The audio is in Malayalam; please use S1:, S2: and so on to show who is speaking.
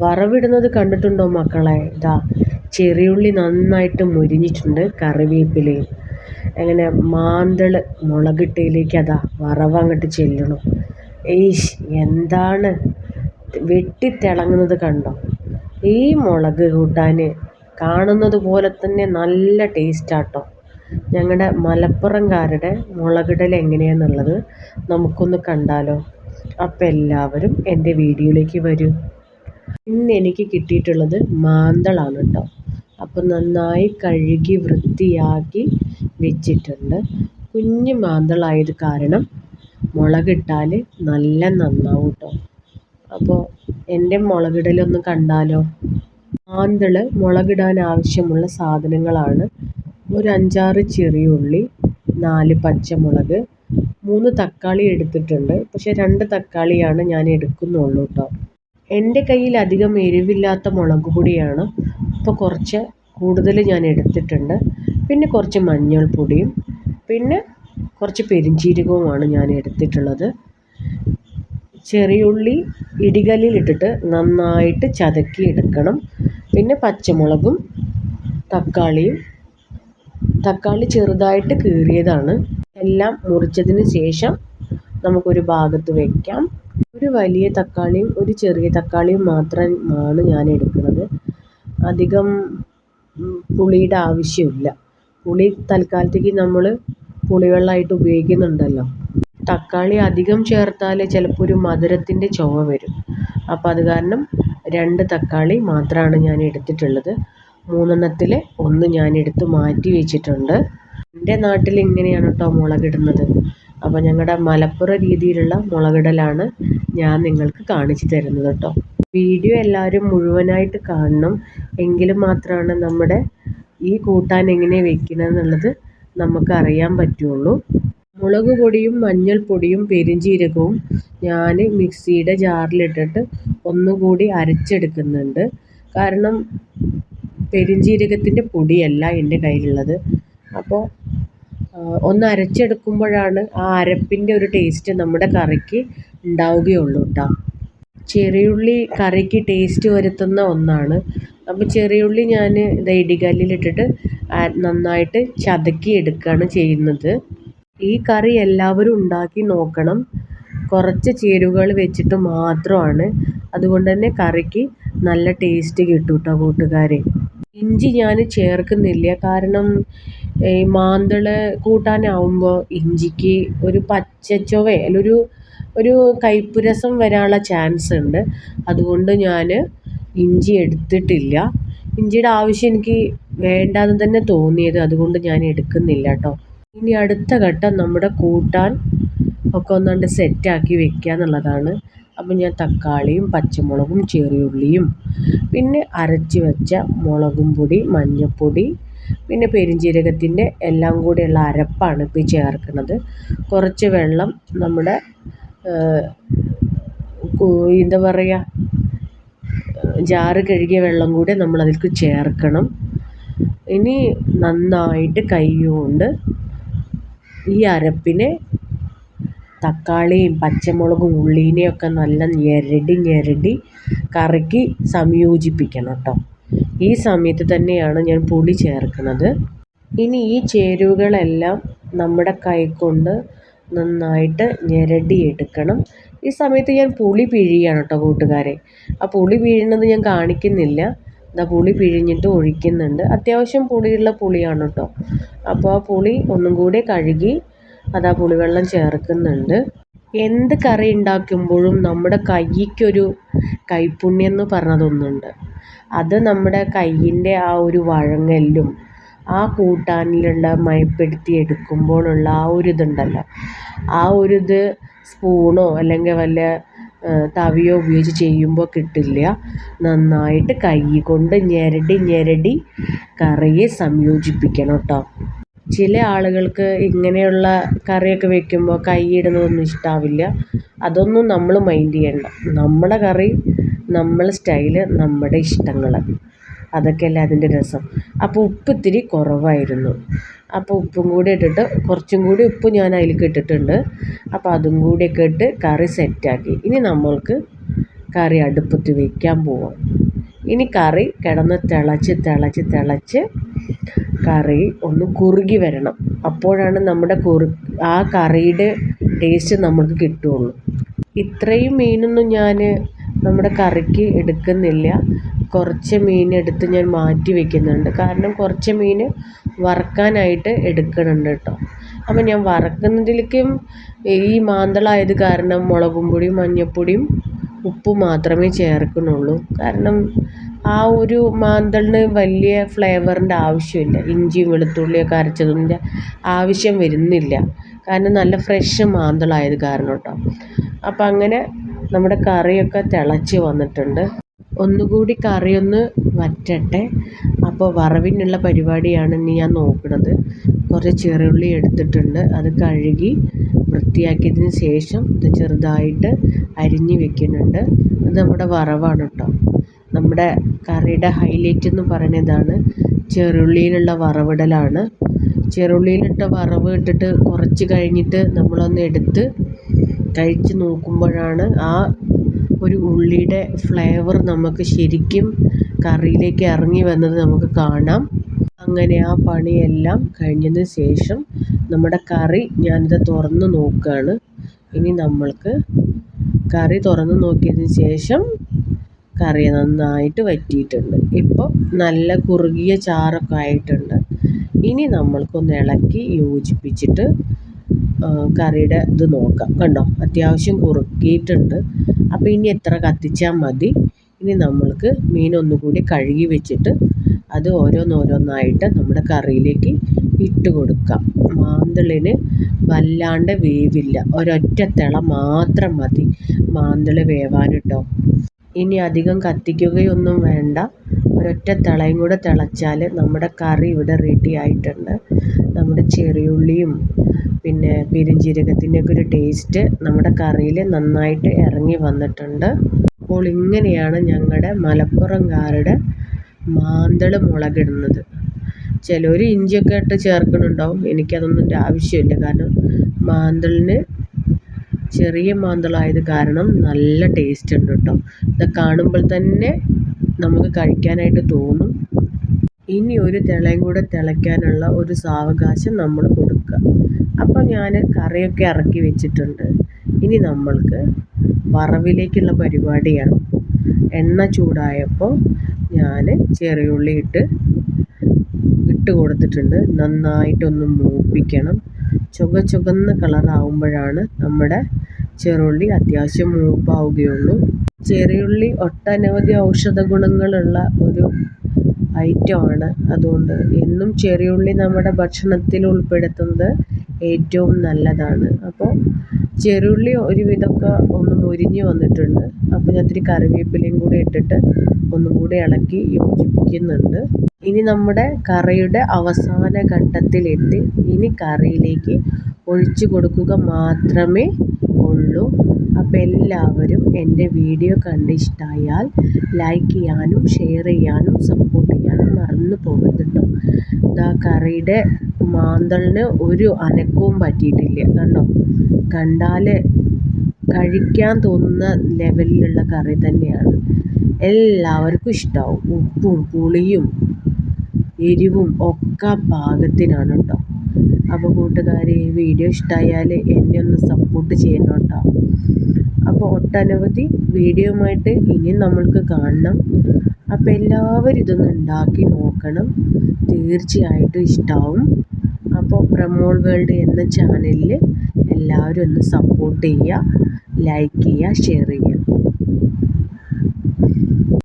S1: വറവിടുന്നത് കണ്ടിട്ടുണ്ടോ മക്കളെ? ഇതാ ചെറിയുള്ളി നന്നായിട്ട് മുരിഞ്ഞിട്ടുണ്ട് കറിവേപ്പിലയും. അങ്ങനെ മാന്തൾ മുളകിട്ടയിലേക്ക് അതാ വറവ് അങ്ങോട്ട് ചെല്ലണം. ഏയ്ഷ് എന്താണ്? വെട്ടിത്തിളങ്ങുന്നത് കണ്ടോ? ഈ മുളക് കൂട്ടാൻ കാണുന്നത് പോലെ തന്നെ നല്ല ടേസ്റ്റാട്ടോ. ഞങ്ങളുടെ മലപ്പുറംകാരുടെ മുളകിടൽ എങ്ങനെയാണെന്നുള്ളത് നമുക്കൊന്ന് കണ്ടാലോ. അപ്പം എല്ലാവരും എന്റെ വീഡിയോയിലേക്ക് വരൂ. ഇന്ന് എനിക്ക് കിട്ടിയിട്ടുള്ളത് മാന്തളാണ് കേട്ടോ അപ്പം നന്നായി കഴുകി വൃത്തിയാക്കി വെച്ചിട്ടുണ്ട്. കുഞ്ഞു മാന്തളായത് കാരണം മുളകിട്ടാൽ നല്ല നന്നാവും കേട്ടോ അപ്പോൾ എന്റെ മുളകിടലൊന്ന് കണ്ടാലോ? മാന്തൾ മുളകിടാൻ ആവശ്യമുള്ള സാധനങ്ങളാണ്. ഒരു അഞ്ചാറ് ചെറിയ ഉള്ളി നാല് പച്ചമുളക് മൂന്ന് തക്കാളി എടുത്തിട്ടുണ്ട്. പക്ഷേ രണ്ട് തക്കാളിയാണ് ഞാൻ എടുക്കുന്നുള്ളൂ കേട്ടോ എന്റെ കയ്യിൽ അധികം എരിവില്ലാത്ത മുളക് പൊടിയാണ്. അപ്പോൾ കുറച്ച് കൂടുതൽ ഞാൻ എടുത്തിട്ടുണ്ട്. പിന്നെ കുറച്ച് മഞ്ഞൾപ്പൊടിയും പിന്നെ കുറച്ച് പെരുംജീരകവുമാണ് ഞാൻ എടുത്തിട്ടുള്ളത്. ചെറിയുള്ളി ഇടികല്ലിലിട്ടിട്ട് നന്നായിട്ട് ചതക്കി എടുക്കണം. പിന്നെ പച്ചമുളകും തക്കാളിയും. തക്കാളി ചെറുതായിട്ട് കീറിയതാണ്. എല്ലാം മുറിച്ചതിന് ശേഷം നമുക്കൊരു ഭാഗത്ത് വയ്ക്കാം ഒരു വലിയ തക്കാളിയും ഒരു ചെറിയ തക്കാളിയും മാത്രമാണ് ഞാൻ എടുക്കുന്നത് അധികം പുളിയുടെ ആവശ്യമില്ല. പുളി തൽക്കാലത്തേക്ക് നമ്മൾ പുളിവെള്ളമായിട്ട് ഉപയോഗിക്കുന്നുണ്ടല്ലോ. തക്കാളി അധികം ചേർത്താൽ ചിലപ്പോൾ ഒരു മധുരത്തിന്റെ ചുവ വരും. അപ്പോൾ അത് കാരണം രണ്ട് തക്കാളി മാത്രമാണ് ഞാൻ എടുത്തിട്ടുള്ളത് മൂന്നെണ്ണത്തിൽ ഒന്ന് ഞാൻ എടുത്ത് മാറ്റി വെച്ചിട്ടുണ്ട്. എന്റെ നാട്ടിൽ ഇങ്ങനെയാണ് കേട്ടോ മുളകിടുന്നത്. അപ്പോൾ ഞങ്ങളുടെ മലപ്പുറം രീതിയിലുള്ള മുളകിടലാണ് ഞാൻ നിങ്ങൾക്ക് കാണിച്ചു തരുന്നത് കേട്ടോ. വീഡിയോ എല്ലാവരും മുഴുവനായിട്ട് കാണണം. എങ്കിലും മാത്രമാണ് നമ്മുടെ ഈ കൂട്ടാൻ എങ്ങനെ വെക്കുന്നത് എന്നുള്ളത് നമുക്ക് അറിയാൻ പറ്റുള്ളൂ. മുളക് പൊടിയും മഞ്ഞൾപ്പൊടിയും പെരുംജീരകവും ഞാൻ മിക്സിയുടെ ജാറിലിട്ടിട്ട് ഒന്നുകൂടി അരച്ചെടുക്കുന്നുണ്ട്. കാരണം പെരുംജീരകത്തിന്റെ പൊടിയല്ല എന്റെ കയ്യിലുള്ളത്. അപ്പോൾ ഒന്ന് അരച്ചെടുക്കുമ്പോഴാണ് ആ അരപ്പിന്റെ ഒരു ടേസ്റ്റ് നമ്മുടെ കറിക്ക് ഉണ്ടാവുകയുള്ളൂ കേട്ടോ ചെറിയുള്ളി കറിക്ക് ടേസ്റ്റ് വരുത്തുന്ന ഒന്നാണ്. അപ്പോൾ ചെറിയുള്ളി ഞാൻ ഇത് ഇടികല്ലിലിട്ടിട്ട് നന്നായിട്ട് ചതക്കി എടുക്കുകയാണ് ചെയ്യുന്നത്. ഈ കറി എല്ലാവരും ഉണ്ടാക്കി നോക്കണം. കുറച്ച് ചേരുവകൾ വെച്ചിട്ട് മാത്രമാണ്. അതുകൊണ്ട് തന്നെ കറിക്ക് നല്ല ടേസ്റ്റ് കിട്ടും കേട്ടോ കൂട്ടുകാരെ. ഇഞ്ചി ഞാൻ ചേർക്കുന്നില്ല. കാരണം ഈ മാന്തൾ കൂട്ടാനാവുമ്പോൾ ഇഞ്ചിക്ക് ഒരു പച്ച ചുവ ഒരു ഒരു കയ്പ്പ് രസം വരാനുള്ള ചാൻസ് ഉണ്ട്. അതുകൊണ്ട് ഞാൻ ഇഞ്ചി എടുത്തിട്ടില്ല. ഇഞ്ചിയുടെ ആവശ്യം എനിക്ക് വേണ്ടാന്ന് തന്നെ തോന്നിയത് അതുകൊണ്ട് ഞാൻ എടുക്കുന്നില്ല കേട്ടോ. ഇനി അടുത്ത ഘട്ടം നമ്മുടെ കൂട്ടാൻ ഒക്കെ ഒന്നാണ്ട് സെറ്റാക്കി വെക്കുക എന്നുള്ളതാണ്. അപ്പം ഞാൻ തക്കാളിയും പച്ചമുളകും ചെറിയുള്ളിയും പിന്നെ അരച്ച് വെച്ച മുളകും പൊടി മഞ്ഞൾപ്പൊടി പിന്നെ പെരുംജീരകത്തിന്റെ എല്ലാം കൂടെയുള്ള അരപ്പാണ് ഇപ്പോൾ ചേർക്കുന്നത്. കുറച്ച് വെള്ളം നമ്മുടെ എന്താ പറയുക ജാറ് കഴുകിയ വെള്ളം കൂടെ നമ്മൾ അതിലേക്ക് ചേർക്കണം. ഇനി നന്നായിട്ട് കൈ കൊണ്ട് ഈ അരപ്പിനെ തക്കാളിയും പച്ചമുളകും ഉള്ളീനെയൊക്കെ നല്ല ഞെരടി ഞെരടി കറക്കി സംയോജിപ്പിക്കണം കേട്ടോ. ഈ സമയത്ത് തന്നെയാണ് ഞാൻ പുളി ചേർക്കുന്നത്. ഇനി ഈ ചേരുവകളെല്ലാം നമ്മുടെ കൈകൊണ്ട് നന്നായിട്ട് ഞെരടിയെടുക്കണം. ഈ സമയത്ത് ഞാൻ പുളി പിഴിയാണ് കേട്ടോ കൂട്ടുകാരെ. ആ പുളി പിഴിയുന്നത് ഞാൻ കാണിക്കുന്നില്ല. ദാ പുളി പിഴിഞ്ഞിട്ട് ഒഴിക്കുന്നുണ്ട്. അത്യാവശ്യം പുളിയുള്ള പുളിയാണ് കേട്ടോ. അപ്പോൾ ആ പുളി ഒന്നും കൂടി കഴുകി അതാ പുളിവെള്ളം ചേർക്കുന്നുണ്ട്. എന്ത് കറി ഉണ്ടാക്കുമ്പോഴും നമ്മുടെ കൈക്കൊരു കൈപ്പുണ്യം എന്ന് പറഞ്ഞതൊന്നുണ്ട്. അത് നമ്മുടെ കയ്യിന്റെ ആ ഒരു വഴങ്ങലിലും ആ കൂട്ടാനിലുള്ള മയപ്പെടുത്തി എടുക്കുമ്പോഴുള്ള ആ ഒരു ഇതുണ്ടല്ലോ. ആ ഒരു ഇത് സ്പൂണോ അല്ലെങ്കിൽ വല്ല തവിയോ ഉപയോഗിച്ച് ചെയ്യുമ്പോൾ കിട്ടില്ല. നന്നായിട്ട് കൈ കൊണ്ട് ഞെരടി ഞെരടി കറിയെ സംയോജിപ്പിക്കണം കേട്ടോ. ചില ആളുകൾക്ക് ഇങ്ങനെയുള്ള കറിയൊക്കെ വെക്കുമ്പോൾ കൈയിടുന്നതൊന്നും ഇഷ്ടാവില്ല. അതൊന്നും നമ്മൾ മൈൻഡ് ചെയ്യണ്ട. നമ്മുടെ കറി നമ്മളെ സ്റ്റൈൽ നമ്മുടെ ഇഷ്ടങ്ങൾ അതൊക്കെയല്ലേ അതിന്റെ രസം. അപ്പോൾ ഉപ്പ് ഇത്തിരി കുറവായിരുന്നു. അപ്പോൾ ഉപ്പും കൂടി ഇട്ടിട്ട് കുറച്ചും കൂടി ഉപ്പ് ഞാൻ അതിലേക്ക് ഇട്ടിട്ടുണ്ട്. അപ്പോൾ അതും കൂടിയൊക്കെ ഇട്ട് കറി സെറ്റാക്കി ഇനി നമ്മൾക്ക് കറി അടുപ്പത്ത് വെക്കാൻ പോവാം. ഇനി കറി കിടന്ന് തിളച്ച് തിളച്ച് തിളച്ച് കറി ഒന്ന് കുറുകി വരണം. അപ്പോഴാണ് നമ്മുടെ കുറു ആ കറിയുടെ ടേസ്റ്റ് നമുക്ക് കിട്ടുകയുള്ളൂ. ഇത്രയും മീനൊന്നും ഞാൻ നമ്മുടെ കറിക്ക് എടുക്കുന്നില്ല. കുറച്ച് മീൻ എടുത്ത് ഞാൻ മാറ്റി വയ്ക്കുന്നുണ്ട് കാരണം കുറച്ച് മീൻ വറുക്കാനായിട്ട് എടുക്കുന്നുണ്ട് കേട്ടോ. അപ്പം ഞാൻ വറക്കുന്നതിലേക്കും ഈ മാന്തളായത് കാരണം മുളകും പൊടിയും മഞ്ഞൾപ്പൊടിയും ഉപ്പ് മാത്രമേ ചേർക്കുന്നുള്ളൂ. കാരണം ആ ഒരു മാന്തളിന് വലിയ ഫ്ലേവറിന്റെ ആവശ്യമില്ല. ഇഞ്ചിയും വെളുത്തുള്ളിയൊക്കെ അരച്ചതിന്റെ ആവശ്യം വരുന്നില്ല. കാരണം നല്ല ഫ്രഷ് മാന്തളായത് കാരണം കേട്ടോ. അപ്പം അങ്ങനെ നമ്മുടെ കറിയൊക്കെ തിളച്ച് വന്നിട്ടുണ്ട്. ഒന്നുകൂടി കറിയൊന്ന് വറ്റട്ടെ. അപ്പോൾ വറവിനുള്ള പരിപാടിയാണ് ഇനി ഞാൻ നോക്കുന്നത്. കുറച്ച് ചെറുള്ളി എടുത്തിട്ടുണ്ട്. അത് കഴുകി വൃത്തിയാക്കിയതിന് ശേഷം ഇത് ചെറുതായിട്ട് അരിഞ്ഞ് വെക്കുന്നുണ്ട്. അത് നമ്മുടെ വറവാണ് കേട്ടോ. നമ്മുടെ കറിയുടെ ഹൈലൈറ്റ് എന്ന് പറയുന്നതാണ് ചെറുള്ളിയിലുള്ള വറവിടലാണ്. ചെറുള്ളിയിലിട്ട വറവ് ഇട്ടിട്ട് കുറച്ച് കഴിഞ്ഞിട്ട് നമ്മളൊന്ന് എടുത്ത് കഴിച്ച് നോക്കുമ്പോഴാണ് ആ ഒരു ഉള്ളിയുടെ ഫ്ലേവർ നമുക്ക് ശരിക്കും കറിയിലേക്ക് ഇറങ്ങി വന്നത് നമുക്ക് കാണാം. അങ്ങനെ ആ പണിയെല്ലാം കഴിഞ്ഞതിന് ശേഷം നമ്മുടെ കറി ഞാനിത് തുറന്ന് നോക്കുകയാണ് ഇനി നമ്മൾക്ക് കറി തുറന്ന് നോക്കിയതിന് ശേഷം കറി നന്നായിട്ട് വറ്റിയിട്ടുണ്ട്. ഇപ്പോൾ നല്ല കുറുകിയ ചാറൊക്കെ ആയിട്ടുണ്ട്. ഇനി നമ്മൾക്കൊന്ന് ഇളക്കി യോജിപ്പിച്ചിട്ട് കറിയുടെ ഇത് നോക്കാം. കണ്ടോ? അത്യാവശ്യം കുറുക്കിയിട്ടുണ്ട്. അപ്പോൾ ഇനി എത്ര കത്തിച്ചാൽ മതി? ഇനി നമ്മൾക്ക് മീൻ ഒന്നുകൂടി കഴുകി വെച്ചിട്ട് അത് ഓരോന്നോരോന്നായിട്ട് നമ്മുടെ കറിയിലേക്ക് ഇട്ട് കൊടുക്കാം. മാന്തളിന് വല്ലാണ്ട് വേവില്ല. ഒരൊറ്റ തിള മാത്രം മതി മാന്തൾ വേവാൻ കേട്ടോ ഇനി അധികം കത്തിക്കുകയൊന്നും വേണ്ട. ഒരൊറ്റ തിളയും കൂടെ തിളച്ചാൽ നമ്മുടെ കറി ഇവിടെ റെഡി ആയിട്ടുണ്ട്. നമ്മുടെ ചെറിയുള്ളിയും പിന്നെ പെരുംജീരകത്തിന്റെ ഒക്കെ ഒരു ടേസ്റ്റ് നമ്മുടെ കറിയിൽ നന്നായിട്ട് ഇറങ്ങി വന്നിട്ടുണ്ട്. അപ്പോൾ ഇങ്ങനെയാണ് ഞങ്ങളുടെ മലപ്പുറംകാരുടെ മാന്തൾ മുളകിടുന്നത്. ചിലർ ഇഞ്ചിയൊക്കെ ഇട്ട് ചേർക്കുന്നുണ്ടാവും എനിക്കതൊന്നും ആവശ്യമില്ല. കാരണം മാന്തളിന് ചെറിയ മാന്തളായത് കാരണം നല്ല ടേസ്റ്റ് ഉണ്ട് കേട്ടോ ഇത് കാണുമ്പോൾ തന്നെ നമുക്ക് കഴിക്കാനായിട്ട് തോന്നും. ഇനി ഒരു തിളയും കൂടെ തിളയ്ക്കാനുള്ള ഒരു സാവകാശം നമ്മൾ കൊടുക്കുക അപ്പോൾ ഞാൻ കറിയൊക്കെ ഇറക്കി വെച്ചിട്ടുണ്ട്. ഇനി നമ്മൾക്ക് വറവിലേക്കുള്ള പരിപാടിയാണ്. എണ്ണ ചൂടായപ്പോൾ ഞാൻ ചെറിയുള്ളി ഇട്ട് ഇട്ട് കൊടുത്തിട്ടുണ്ട്. നന്നായിട്ടൊന്ന് മൂപ്പിക്കണം. ചുക ചുകന്ന കളറാവുമ്പോഴാണ് നമ്മുടെ ചെറുള്ളി അത്യാവശ്യം മൂപ്പാവുകയുള്ളൂ. ചെറിയുള്ളി ഒട്ടനവധി ഔഷധ ഗുണങ്ങളുള്ള ഒരു ഐറ്റമാണ് അതുകൊണ്ട് എന്നും ചെറിയുള്ളി നമ്മുടെ ഭക്ഷണത്തിൽ ഉൾപ്പെടുത്തുന്നത് ഏറ്റവും നല്ലതാണ്. അപ്പോൾ ചെറുള്ളി ഒരുവിധമൊക്കെ ഒന്ന് മൊരിഞ്ഞ് വന്നിട്ടുണ്ട്. അപ്പോൾ ഞാൻ ഇത്തിരി കറിവേപ്പിലയും കൂടി ഇട്ടിട്ട് ഒന്നും കൂടി ഇളക്കി യോജിപ്പിക്കുന്നുണ്ട്. ഇനി നമ്മുടെ കറിയുടെ അവസാന ഘട്ടത്തിലെത്തി. ഇനി കറിയിലേക്ക് ഒഴിച്ചു കൊടുക്കുക മാത്രമേ ഉള്ളൂ. അപ്പോൾ എല്ലാവരും എന്റെ വീഡിയോ കണ്ട് ഇഷ്ടമായാൽ ലൈക്ക് ചെയ്യാനും ഷെയർ ചെയ്യാനും സപ്പോർട്ട് ചെയ്യാനും മറന്നു പോകരുത് കേട്ടോ. ഇതാ കറിയുടെ മാന്തളിന് ഒരു അനക്കവും പറ്റിയിട്ടില്ല. കണ്ടോ? കണ്ടാൽ കഴിക്കാൻ തോന്നുന്ന ലെവലിലുള്ള കറി തന്നെയാണ്. എല്ലാവർക്കും ഇഷ്ടമാവും ഉപ്പും പുളിയും എരിവും ഒക്കെ പാകത്തിനാണ് കേട്ടോ. അപ്പോൾ കൂട്ടുകാർ ഈ വീഡിയോ ഇഷ്ടമായാൽ എന്നെ ഒന്ന് സപ്പോർട്ട് ചെയ്യണം കേട്ടോ. അപ്പോൾ ഒട്ടനവധി വീഡിയോയുമായിട്ട് ഇനിയും നമ്മൾക്ക് കാണണം. അപ്പോൾ എല്ലാവരും ഇതൊന്ന് ഉണ്ടാക്കി നോക്കണം. തീർച്ചയായിട്ടും ഇഷ്ടമാവും പ്രമോൾ വേൾഡ് എന്ന ചാനലിൽ എല്ലാവരും ഒന്ന് സപ്പോർട്ട് ചെയ്യുക ലൈക്ക് ചെയ്യുക ഷെയർ ചെയ്യുക.